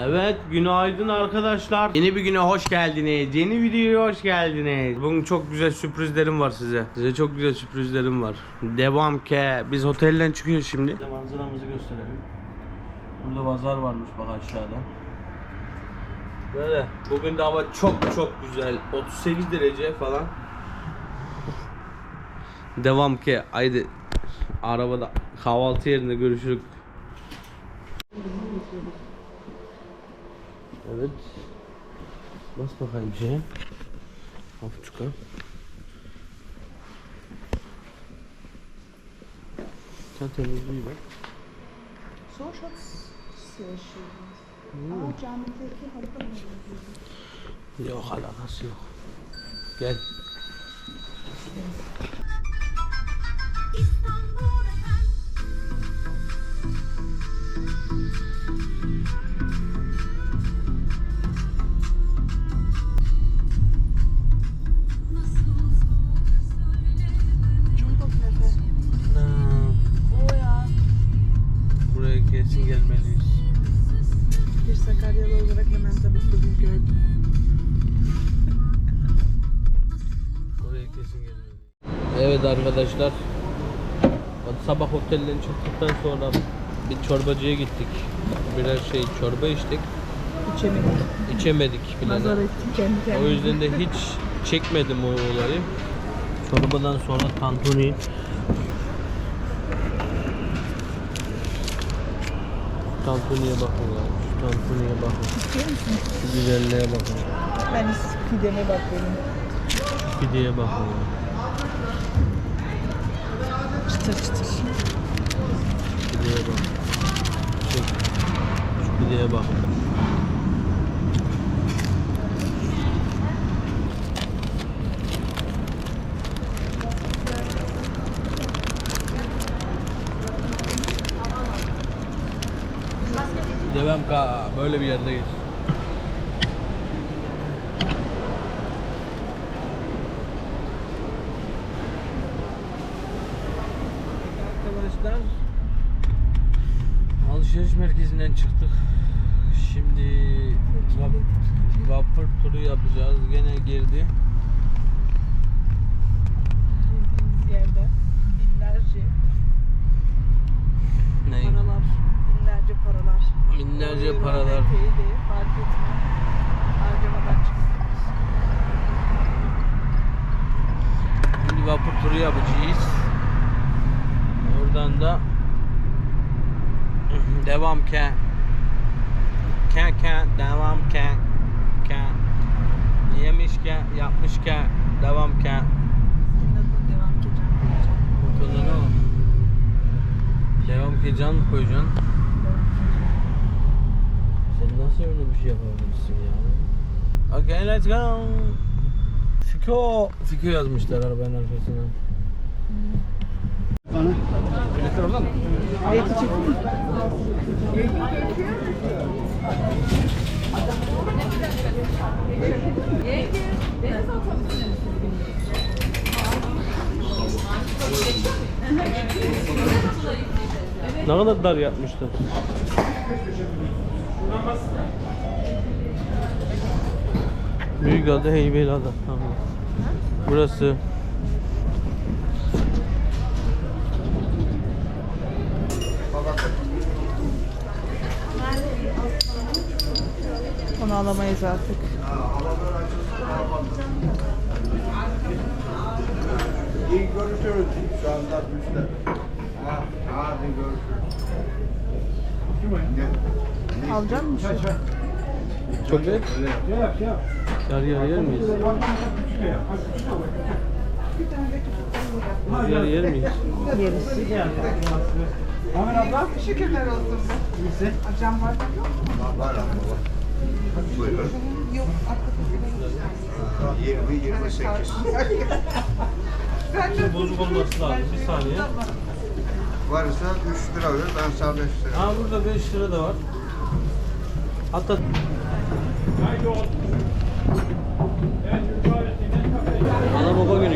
Evet günaydın arkadaşlar. Yeni bir güne hoş geldiniz. Yeni videoya hoş geldiniz. Bugün çok güzel sürprizlerim var size. Size çok güzel sürprizlerim var. Devam ke. Biz otelden çıkıyoruz şimdi. Manzaramızı gösterelim. Burada pazar varmış bak aşağıda. Böyle. Bugün de hava çok çok güzel. 38 derece falan. Devam ki. Haydi arabada kahvaltı yerinde görüşürük. Evet. Bas bakayım şeye. Hafifçuka. Sen temizliği bak. Soğuşat şey. Ama camideki harita mı? Yok alakası yok. Gel. Çok arkadaşlar. Sabah otelden çıktıktan sonra bir çorbacıya gittik. Birer şey çorba içtik. İçemedik. İçemedik bile. Nazar ettik kendi O yüzden de hiç çekmedim o olayı. Çorbadan sonra tantuni. Tantuniye bakın ya. Şu tantuniye bakın. İstiyor musun? Şu güzelliğe bakın. Ben pideme bak benim. Şu pideye bakın ya. Çıtır çıtır. Pideye bak. Şu, şu pideye bakın. Devam ka böyle bir yerdeyiz. Arkadaşlar alışveriş merkezinden çıktık. Şimdi vap- vapur turu yapacağız. Gene girdi. Girdiğimiz yerde binlerce Ne? paralar, binlerce paralar. Binlerce Euro, paralar. TL fark etme. Harcamadan çıkıyoruz. Şimdi vapur turu yapacağız. Oradan da devam ke. Ke ke devam ke. Ke. Yemiş ke, yapmış ke, devam ke. Senin adına devam geçen koyacağım. Motoruna bak. Devam ke can mı koyacaksın? Sen nasıl öyle bir şey yapabilirsin ya? Okay, let's go. Fiko. Fiko yazmışlar arabanın arkasına. Evet, çıktı. Ne kadar dar yapmışlar. Büyükada Heybeliada. Tamam. Burası. Onu alamayız artık. İyi görüşürüz şu anda. Ha, hadi görüşürüz. Ne? Alacak mısın? Çok et. Yarı yarı yer miyiz? Yarı yer miyiz? Yeriz. Şükürler olsun. İyisin. Cam bardak yok mu? Var ama var. Buyurun. Yok. 20 28. Ben de Bozuk olması lazım. Bir saniye. Varsa 3 lira ver ben sana 5 lira. Ha burada 5 lira da var. Hatta Ana baba günü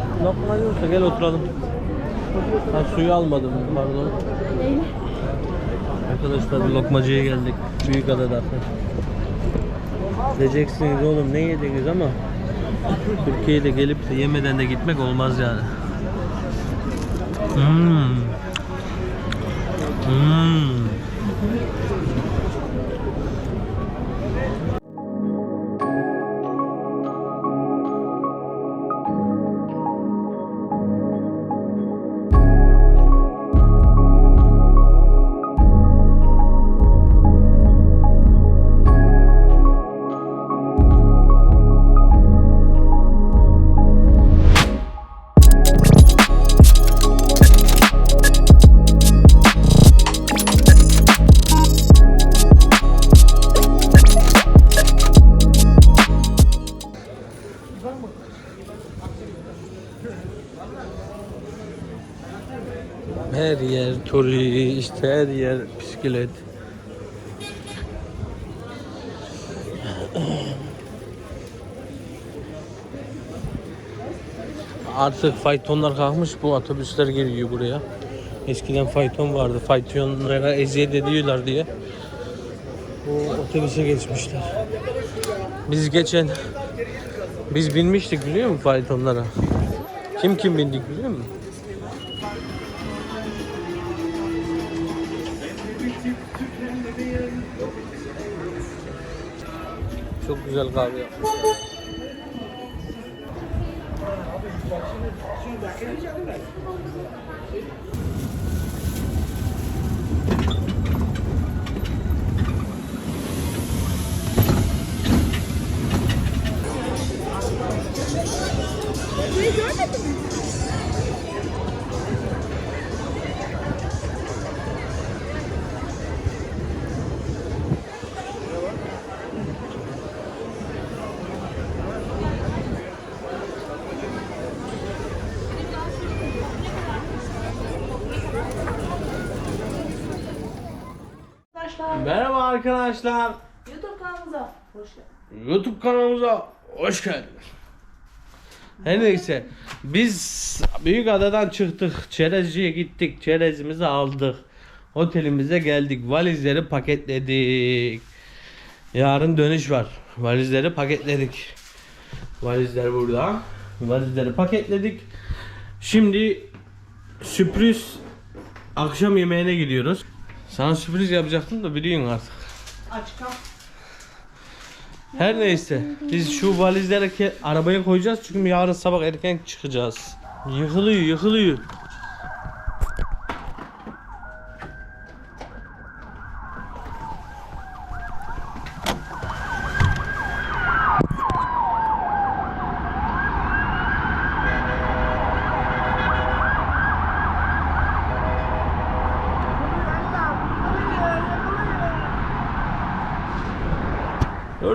lokmacı olsa gel oturalım. Ha suyu almadım pardon. Arkadaşlar lokmacıya geldik. Büyük adada. Diyeceksiniz oğlum ne yediniz ama Türkiye'de gelip de yemeden de gitmek olmaz yani. Hmm. Hmm. Yer turist, her yer bisiklet. Artık faytonlar kalkmış bu otobüsler geliyor buraya. Eskiden fayton vardı. Faytonlara eziyet ediyorlar diye. Bu otobüse geçmişler. Biz geçen biz binmiştik biliyor musun faytonlara? Kim kim bindik biliyor musun? Çok güzel kahve yapmış. Arkadaşlar Merhaba arkadaşlar. YouTube kanalımıza hoş geldiniz. YouTube kanalımıza hoş geldiniz. Her neyse biz büyük adadan çıktık. Çerezciye gittik. Çerezimizi aldık. Otelimize geldik. Valizleri paketledik. Yarın dönüş var. Valizleri paketledik. Valizler burada. Valizleri paketledik. Şimdi sürpriz akşam yemeğine gidiyoruz. Sana sürpriz yapacaktım da biliyorsun artık. Aç kal. Her neyse biz şu valizleri arabaya koyacağız çünkü yarın sabah erken çıkacağız. Yıkılıyor yıkılıyor.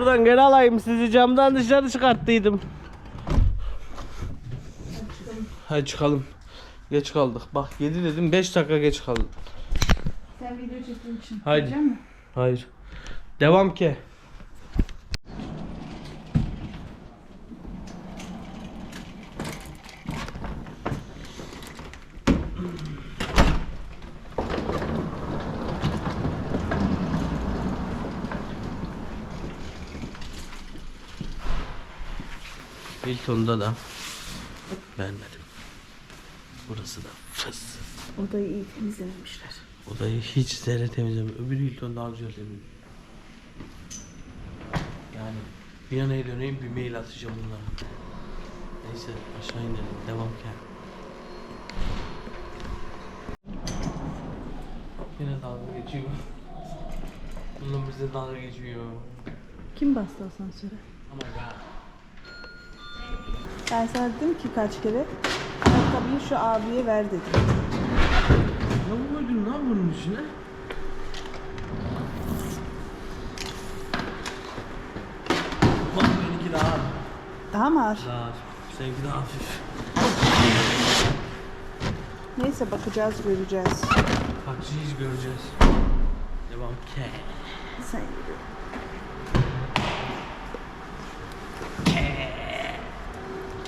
Oradan geri alayım sizi camdan dışarı çıkarttıydım. Hadi çıkalım. Geç kaldık. Bak 7 dedim 5 dakika geç kaldım. Sen video çektiğin için. Misin? Hayır. Devam ki. Hilton'da da beğenmedim. Burası da fıs. Odayı iyi temizlememişler. Odayı hiç zerre temizlemiyor. Öbür Hilton daha güzel temizliyor. Yani bir an döneyim bir mail atacağım bunlara. Neyse aşağı inelim. Devam ki. Yine dalga geçiyor. Bunun bize dalga geçiyor. Kim bastı asansöre? Ama ya. Ben sana dedim ki kaç kere ayakkabıyı şu abiye ver dedim. Ne koydun lan bunun içine? Bak benimki daha Daha mı ağır? daha seninki daha hafif. Neyse bakacağız göreceğiz. Bakacağız göreceğiz. Devam ki. Sen Miau.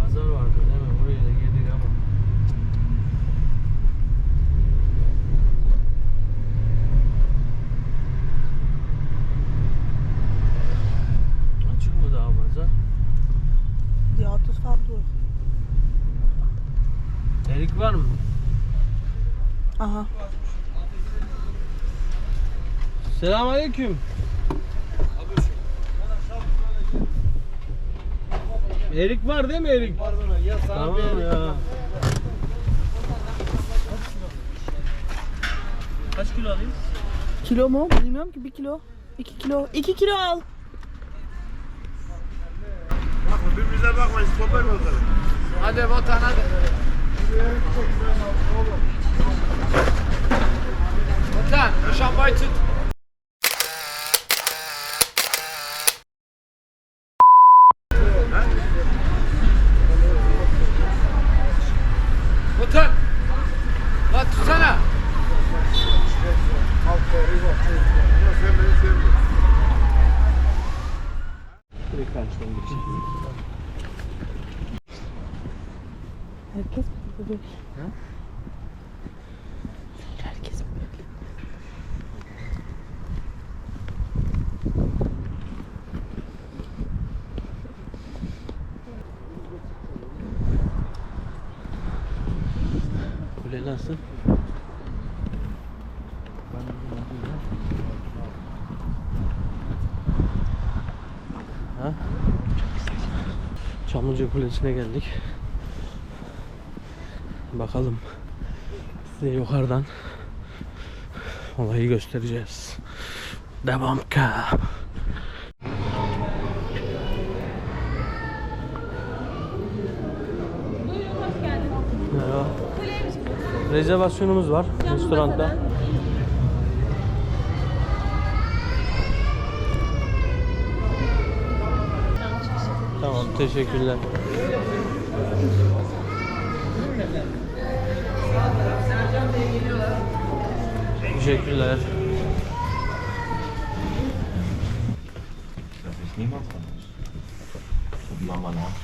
Pazar vardı değil mi? Buraya da girdik ama. Açık mı daha pazar? Die Autos fahren durch. Erik var mı? Aha. Selamünaleyküm. Erik var değil mi Erik? Var bana. Ya tamam ya. Kaç kilo alayım? Kilo mu? Bilmiyorum ki bir kilo. İki kilo. İki kilo al. Birbirimize bakmayın, köpek olur. Hadi vatan hadi. Vatan, şambayı tut. Vatan. Lan tutsana. Sen beni sevmiyorsun. Herkes mi böyle? Herkes mi böyle? Kule nasıl? Ha? Çamlıca Kulesi'ne geldik. Bakalım. Size yukarıdan olayı göstereceğiz. Devam ka. Buyurun hoş geldiniz. Merhaba. Kuleymiş burası. Rezervasyonumuz var restoranda. Tamam, teşekkürler. Teşekkürler. niemand van ons. Op mama na. Mama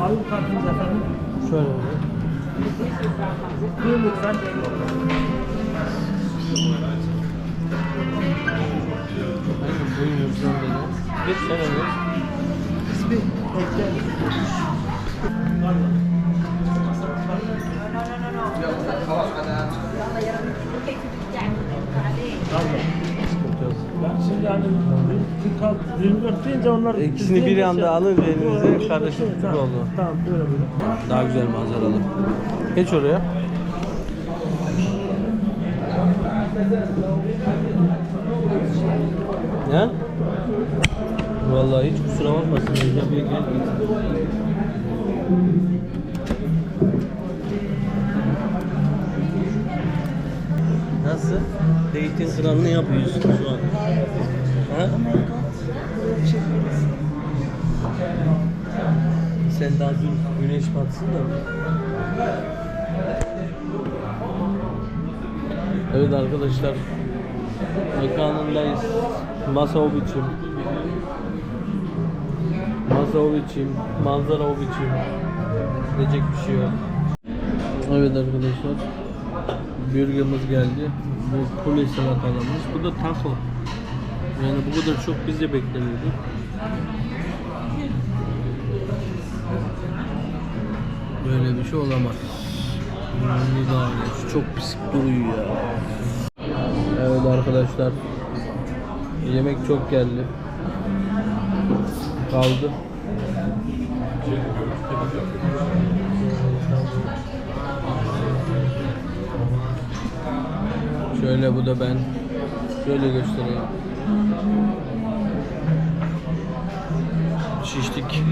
Alın kartınızı efendim. Şöyle. Buyurun lütfen. Aynen buyurun sen dedi. Bir sen öyle. İsmi Bekler. Ben şimdi hani 46, 24 deyince onlar... İkisini bir anda alınca elinize Tamam, oldu. Tamam böyle böyle. Daha güzel manzaralı. Geç oraya. Ne? Vallahi hiç kusura bakmasın. Nasıl? Date'in kralını yapıyorsun şu an. Ha? Sen daha dün güneş batsın da. Evet arkadaşlar. Biçim. Manzara o biçim. Diyecek bir şey yok. Evet arkadaşlar. Bürgerimiz geldi. Bu kule salatalarımız. Bu da taco. Yani bu kadar çok biz de beklemiyorduk. Böyle bir şey olamaz. Ne? Çok pis duruyor ya. Evet arkadaşlar. Yemek çok geldi. Kaldı. Şöyle bu da ben. Şöyle göstereyim. Şiştik.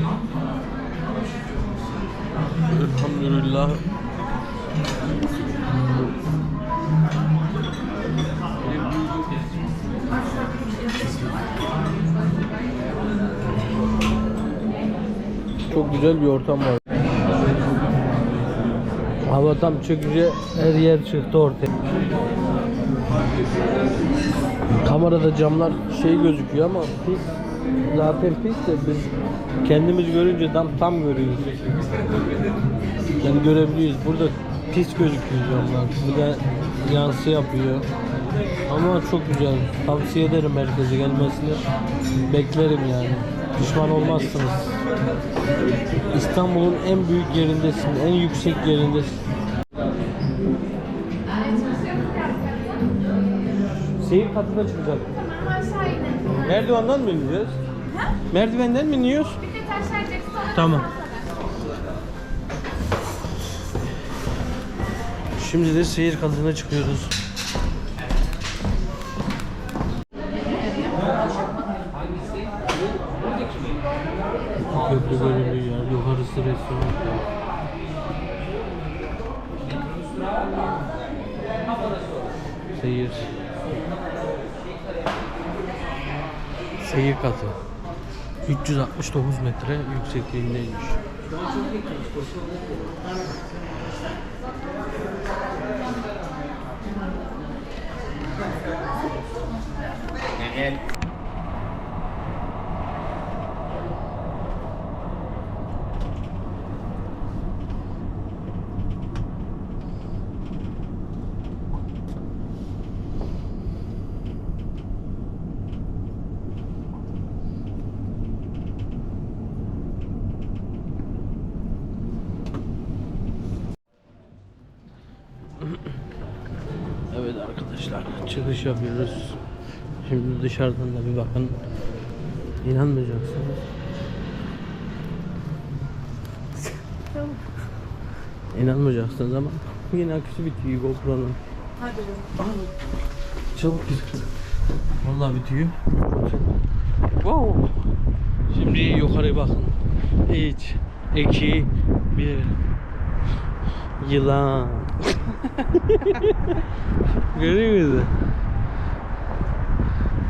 Elhamdülillah. Güzel bir ortam var. Hava tam çökünce her yer çıktı ortaya. Kamerada camlar şey gözüküyor ama pis. Zaten pis de biz kendimiz görünce tam tam görüyoruz. Yani görebiliyoruz. Burada pis gözüküyor camlar. Bir de yansı yapıyor. Ama çok güzel. Tavsiye ederim herkese gelmesini. Beklerim yani. Pişman olmazsınız. İstanbul'un en büyük yerindesin. En yüksek yerindesin. Seyir katına çıkacak. Merdivenden mi iniyoruz? Merdivenden mi iniyoruz? Tamam. Şimdi de seyir katına çıkıyoruz. köprü bölümü ya. Yukarısı restoran. Seyir. Seyir katı. 369 metre yüksekliğindeymiş. Evet. Çıkış yapıyoruz. Şimdi dışarıdan da bir bakın. İnanmayacaksınız. İnanmayacaksınız ama yine aküsü bitiyor GoPro'nun. Hadi. Çabuk git. Vallahi bitiyor. Wow. Şimdi yukarı bakın. 3, 2, 1. Yılan. Görüyor musun?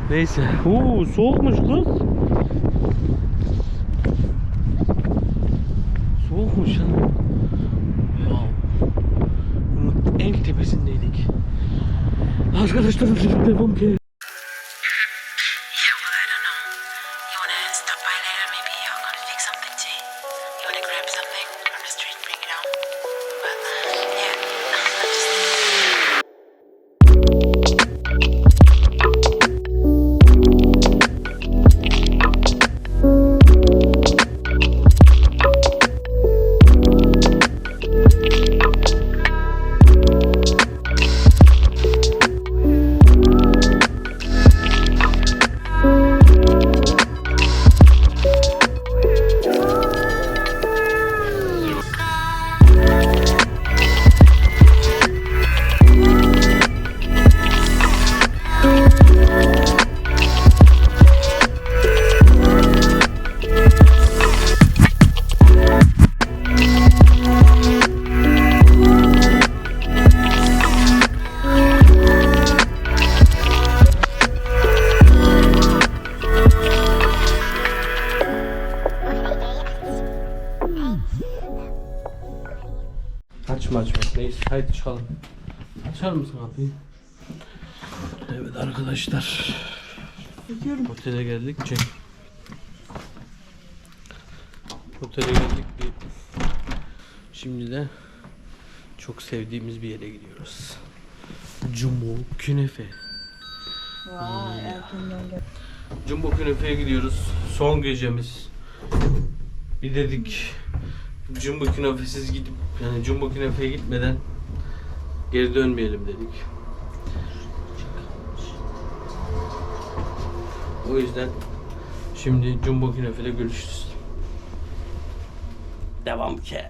Neyse. Oo, soğukmuş kız. Soğukmuş lan. Bunun en tepesindeydik. Arkadaşlar devam ki. Açar mısın kapıyı? Evet arkadaşlar. Otele geldik. Çek. Otele geldik. Bir... Şimdi de çok sevdiğimiz bir yere gidiyoruz. Jumbo Künefe. Vay erkenden gel. Jumbo Künefe'ye gidiyoruz. Son gecemiz. Bir dedik Jumbo Künefe'siz gidip yani Jumbo Künefe'ye gitmeden geri dönmeyelim dedik. O yüzden şimdi Jumbo Künefe'de görüşürüz. Devam ki.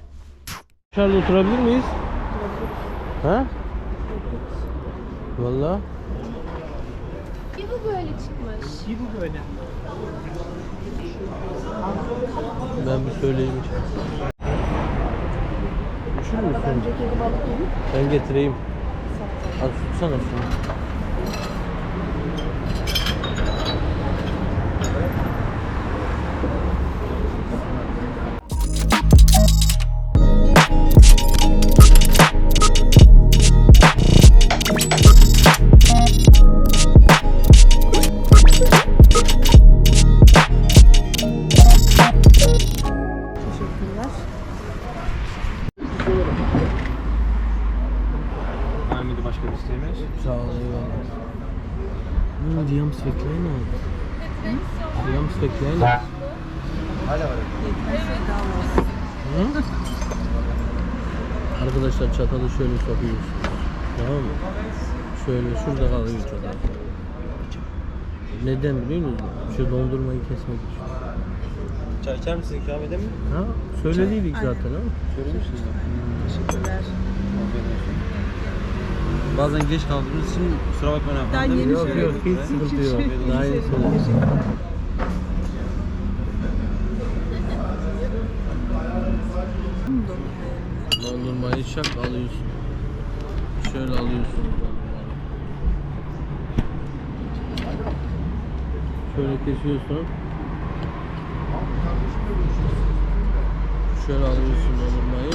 Dışarıda oturabilir miyiz? Ha? Vallahi. Bir bu böyle çıkmış. Ben bir söyleyeyim. Üşür müsün? Ben getireyim. Al tutsana şunu. Şöyle sokuyoruz. Tamam mı? Şöyle şurada kalıyor çatal. Neden biliyor musunuz? Şu dondurmayı kesmek için. Çay içer misin? İkram edeyim mi? Ha? Söylediydik zaten ha. Söylemişsiniz. Teşekkürler. Bazen geç kaldığımız için kusura bakmayın. Daha yeni Yok yok hiç sıkıntı yok. Daha yeni söyledim. Teşekkürler. Dondurmayı çak alıyorsun. Şöyle alıyorsun. Şöyle kesiyorsun. Şöyle alıyorsun dondurmayı.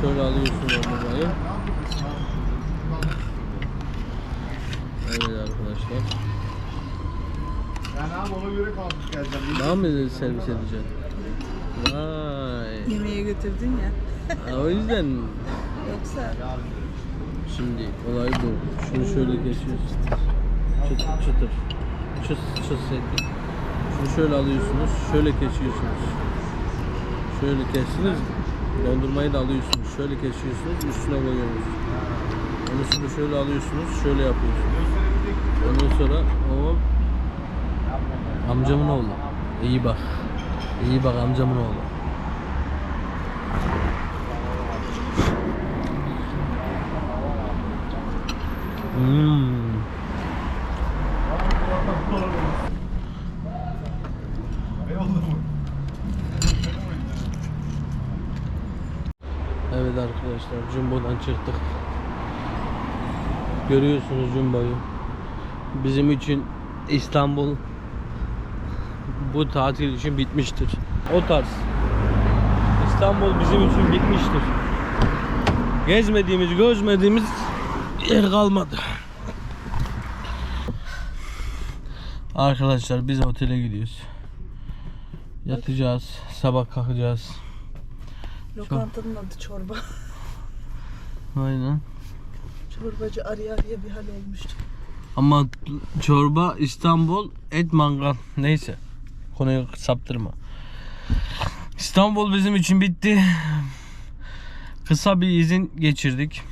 Şöyle alıyorsun dondurmayı. Evet arkadaşlar. Yani abi ona göre kalkıp geleceğim. Daha mı servis edeceksin? Vay. Yemeğe götürdün ya. Ha, o yüzden mi? Yoksa Şimdi olay bu. Şunu şöyle kesiyorsun. Çıtır çıtır. Çıt çıt seti. Şunu şöyle alıyorsunuz. Şöyle kesiyorsunuz. Şöyle kestiniz. Dondurmayı da alıyorsunuz. Şöyle kesiyorsunuz. Üstüne koyuyorsunuz. Ondan sonra şöyle alıyorsunuz. Şöyle yapıyorsunuz. Ondan sonra o amcamın oğlu. İyi bak. İyi bak amcamın oğlu. Hmm. Evet arkadaşlar Jumbo'dan çıktık. Görüyorsunuz Jumbo'yu. Bizim için İstanbul bu tatil için bitmiştir. O tarz. İstanbul bizim için bitmiştir. Gezmediğimiz, gözmediğimiz yer kalmadı. Arkadaşlar biz otele gidiyoruz. Yatacağız, sabah kalkacağız. Lokantanın adı çorba. Aynen. Çorbacı araya araya bir hal olmuştu. Ama çorba İstanbul et mangal neyse konuyu saptırma. İstanbul bizim için bitti. Kısa bir izin geçirdik.